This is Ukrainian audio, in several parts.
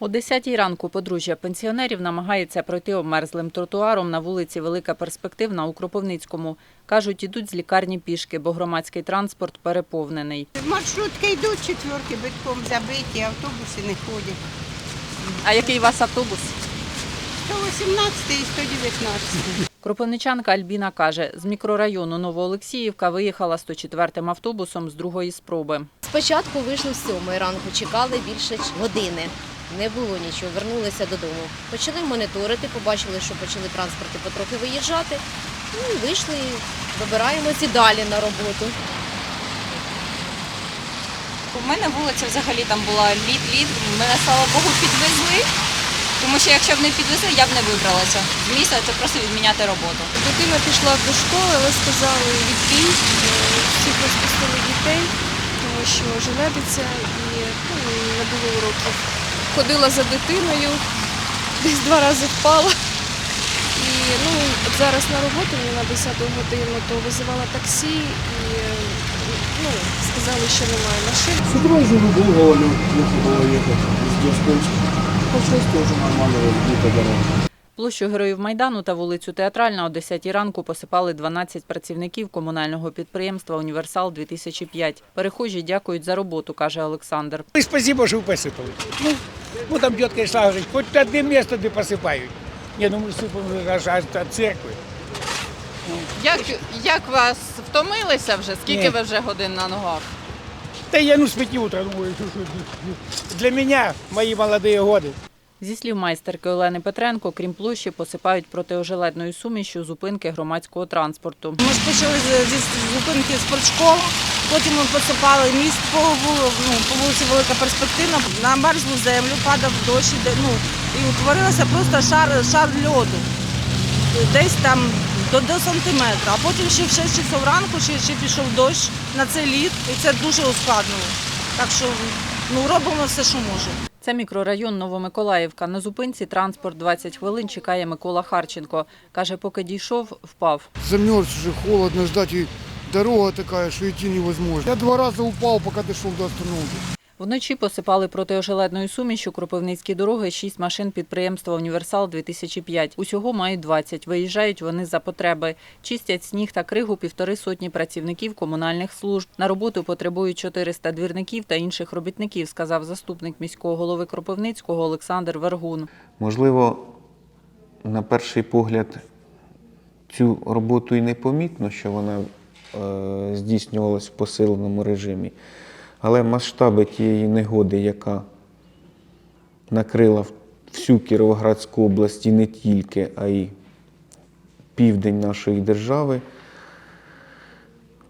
О 10-й ранку подружжя пенсіонерів намагається пройти обмерзлим тротуаром на вулиці Велика Перспективна у Кропивницькому. Кажуть, ідуть з лікарні пішки, бо громадський транспорт переповнений. Маршрутки йдуть четверки, битком забиті, автобуси не ходять. А який у вас автобус? 118 і 119. Кропивничанка Альбіна каже, з мікрорайону Новоолексіївка виїхала 104-м автобусом з другої спроби. Спочатку вийшли з сьомої ранку, чекали більше години. Не було нічого, вернулися додому. Почали моніторити, побачили, що почали транспорти потрохи виїжджати. Ну і вийшли, і вибираємося і далі на роботу. У мене вулиця взагалі там була лід-лід. Мене, слава Богу, підвезли. Тому що якщо б не підвезли, я б не вибралася. З міста це просто відміняти роботу. Дитина пішла до школи, але сказали відбій, всіх розпустили дітей, тому що желебиться і ну, не було уроків. Ходила за дитиною, десь два рази впала. І ну, от зараз на роботу мені на 10 годину, то визивала таксі і ну, сказали, що немає машин. Супроводжу був уже не плохо їхати з Дерспенска. По щось теж нормально разбита дорога. Площу Героїв Майдану та вулицю Театральна о 10 ранку посипали 12 працівників комунального підприємства «Універсал-2005». Перехожі дякують за роботу, каже Олександр. И спасибо, что посыпали. Ну, ну там тетка шла, говорит, хоть одне место где посыпают. Не, ну мы сыпаем аж аж от церкви. Як, як вас втомилися вже? Скільки Ні. ви вже годин на ногах? Да я ну с 5 утра думаю, что, что, для меня мои молодые годы. Зі слів майстерки Олени Петренко, крім площі, посипають протиожеледною сумішю зупинки громадського транспорту. Ми ж почали зі зупинки спортшколи, потім ми посипали міст по, ну, по вулиці Велика Перспективна. На мерзлу землю падав дощ, ну, і утворилося просто шар, шар льоду. Десь там до, до сантиметра. А потім ще в 6 часов ранку ще, ще пішов дощ на цей лід, і це дуже ускладнило. Так що ну, робимо все, що можемо. Це мікрорайон Новомиколаївка. На зупинці транспорт 20 хвилин чекає Микола Харченко. Каже, поки дійшов, впав. Замерз вже холодно ждати. дорога така, що йти невозможно. Я два рази упав, поки дійшов до остановки. Вночі посипали протиожеледною сумішю Кропивницькі дороги шість машин підприємства «Універсал-2005». Усього мають 20. Виїжджають вони за потреби. Чистять сніг та кригу півтори сотні працівників комунальних служб. На роботу потребують 400 двірників та інших робітників, сказав заступник міського голови Кропивницького Олександр Вергун. Можливо, на перший погляд цю роботу і не помітно, що вона е, здійснювалась в посиленому режимі, але масштаби тієї негоди, яка накрила всю Кіровоградську область і не тільки, а й південь нашої держави,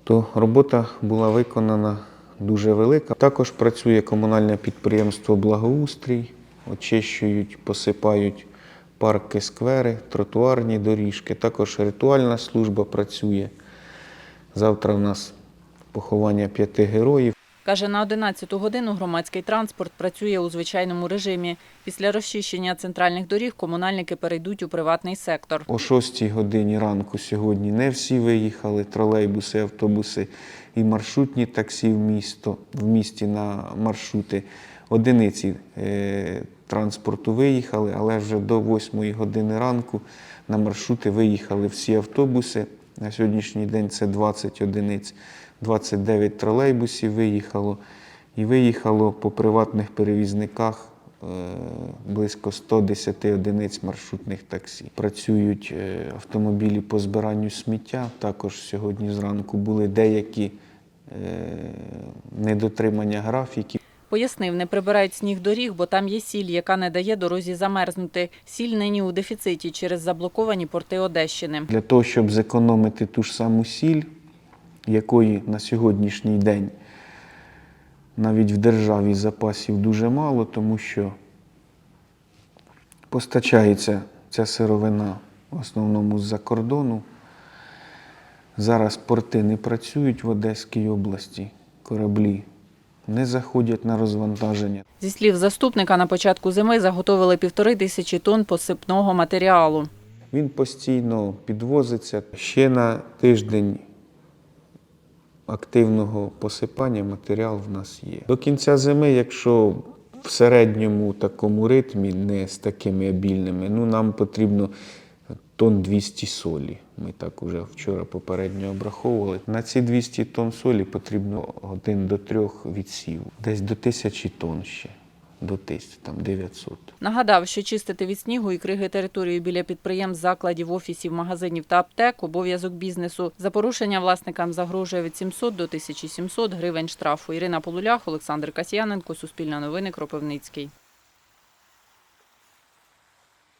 то робота була виконана дуже велика. Також працює комунальне підприємство Благоустрій, очищують, посипають парки, сквери, тротуарні доріжки. Також ритуальна служба працює. Завтра в нас поховання п'яти героїв. Каже, на 11 годину громадський транспорт працює у звичайному режимі. Після розчищення центральних доріг комунальники перейдуть у приватний сектор. О 6-й годині ранку сьогодні не всі виїхали, тролейбуси, автобуси і маршрутні таксі в місто, в місті на маршрути. Одиниці е, транспорту виїхали, але вже до 8 години ранку на маршрути виїхали всі автобуси. На сьогоднішній день це 20 одиниць, 29 тролейбусів виїхало. І виїхало по приватних перевізниках е, близько 110 одиниць маршрутних таксі. Працюють е, автомобілі по збиранню сміття. Також сьогодні зранку були деякі е, недотримання графіків. Пояснив, не прибирають сніг доріг, бо там є сіль, яка не дає дорозі замерзнути. Сіль нині у дефіциті через заблоковані порти Одещини. Для того, щоб зекономити ту ж саму сіль, якої на сьогоднішній день навіть в державі запасів дуже мало, тому що постачається ця сировина в основному з-за кордону. Зараз порти не працюють в Одеській області, кораблі не заходять на розвантаження. Зі слів заступника, на початку зими заготовили півтори тисячі тонн посипного матеріалу. Він постійно підвозиться. Ще на тиждень активного посипання матеріал в нас є. До кінця зими, якщо в середньому такому ритмі, не з такими обільними, ну, нам потрібно тонн 200 солі. Ми так уже вчора попередньо обраховували. На ці 200 тонн солі потрібно один до трьох відсів, десь до тисячі тонн ще, до тисячі, там 900. Нагадав, що чистити від снігу і криги територію біля підприємств, закладів, офісів, магазинів та аптек – обов'язок бізнесу. За порушення власникам загрожує від 700 до 1700 гривень штрафу. Ірина Полулях, Олександр Касьяненко, Суспільне новини, Кропивницький.